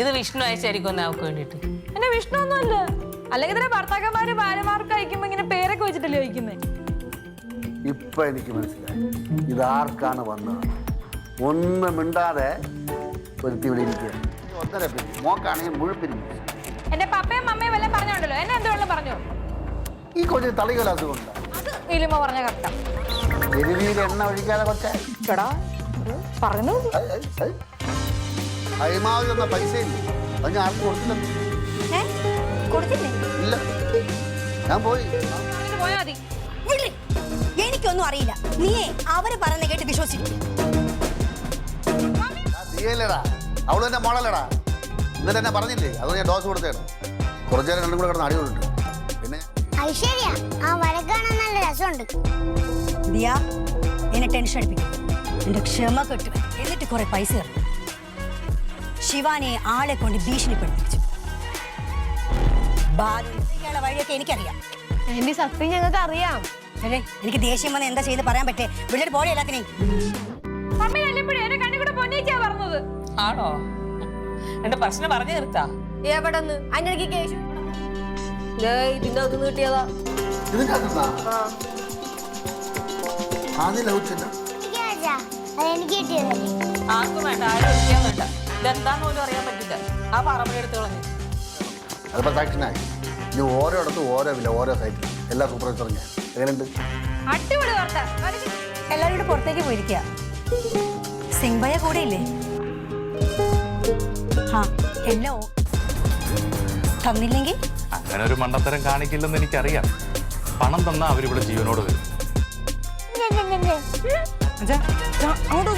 ഇത് വിഷ്ണു അയച്ചായിരിക്കും ഒന്ന് അവക്ക് വേണ്ടിയിട്ട്. എന്നെ വിഷ്ണു ഒന്നുമല്ല അല്ലെങ്കിൽ തന്നെ ഭർത്താക്കന്മാര് ഭാര്യമാർക്ക് അയക്കുമ്പോ ഇങ്ങനെ പേരൊക്കെ വെച്ചിട്ടല്ലേ അയക്കുന്നത് ഇപ്പൊ എനിക്ക് മനസ്സിലായി. ഇത് ഇതാർക്കാണ് വന്നത്? ഒന്നും മിണ്ടാതെ ഒരുത്തി ഇവിടെ ഇരിക്കുക. ഒന്നര പിരി മോക്കാണെങ്കിൽ മുഴുപ്പിരി എന്റെ പപ്പയും മമ്മയും എല്ലാം പറഞ്ഞോണ്ടല്ലോ? എന്നെ എന്തുകൊണ്ടും പറഞ്ഞു? ഈ കൊച്ചിന് തളികല അസുഖമുണ്ട് അത് ഇലുമ പറഞ്ഞ കറക്റ്റാ എരുവിയിൽ എണ്ണ ഒഴിക്കാതെ കൊച്ചേ. ചേടാ പറഞ്ഞു അഴിമാവതി തന്ന പൈസ ഇല്ല അത് ഞാൻ ആർക്കും കൊടുത്തില്ല. കൊടുത്തില്ലേ? ഇല്ല. ഞാൻ പോയി. എനിക്കൊന്നും അറിയില്ല. നീയേ അവർ പറഞ്ഞ കേട്ട് വിശ്വസിക്കൂടാ നീയല്ലേടാ അവൾ തന്നെ മോളല്ലടാ. ഇന്നലെ എന്നെ പറഞ്ഞില്ലേ? അത് ഞാൻ ഡോസ് കൊടുത്തേണ് കുറച്ചു നേരം രണ്ടും കൂടെ കിടന്ന് അടികൊടുണ്ട് പിന്നെ? ഐശ്വര്യ ആ വരക്കാണ നല്ല രസമുണ്ട്. ദിയ എന്നെ ടെൻഷൻ അടിപ്പിക്കും എന്റെ ക്ഷമ കെട്ടു എന്നിട്ട് കുറെ പൈസ തരണം. ശിവാനെ ആളെ കൊണ്ട് ഭീഷണിപ്പെടുത്തിച്ചു വഴിയൊക്കെ എനിക്കറിയാം. എന്റെ സത്യം ഞങ്ങൾക്ക് അറിയാം. അല്ലേ എനിക്ക് ദേഷ്യം വന്ന് എന്താ ചെയ്ത് പറയാൻ പറ്റേ. വിളിച്ചിട്ട് പോലെ എല്ലാത്തിനെയും. മമ്മി എന്നെ പൊന്നിച്ചാ പറഞ്ഞത്. ആണോ? എന്റെ പ്രശ്നം പറഞ്ഞു തീർത്താ. എവിടെന്ന്? അതിനിടയ്ക്ക് കേശു. ഇതിന്റെ അത് കിട്ടിയതാ? ആദ്യം ലഭിച്ചില്ല ആർക്കും വേണ്ട ആരും വേണ്ട. ഇതെന്താന്ന് പോലും അറിയാൻ പറ്റില്ല. ആ പറമ്പടി എടുത്ത് കളഞ്ഞു. അതിപ്പോ സാക്ഷനായി ഇനി ഓരോയിടത്തും ഓരോ വില ഓരോ സൈറ്റിൽ എല്ലാ സൂപ്പർവൈസറും ഞാൻ എങ്ങനെയുണ്ട്? അടിപൊളി വാർത്ത. എല്ലാവരും കൂടെ പുറത്തേക്ക് പോയിരിക്കുക സിംബയ കൂടെ ഇല്ലേ ആ എല്ലോ തന്നില്ലെങ്കിൽ? അങ്ങനെ ഒരു മണ്ടത്തരം കാണിക്കില്ലെന്ന് എനിക്കറിയാം. പണം തന്നാ അവരിവിടെ ജീവനോട് വരും. അങ്ങോട്ട്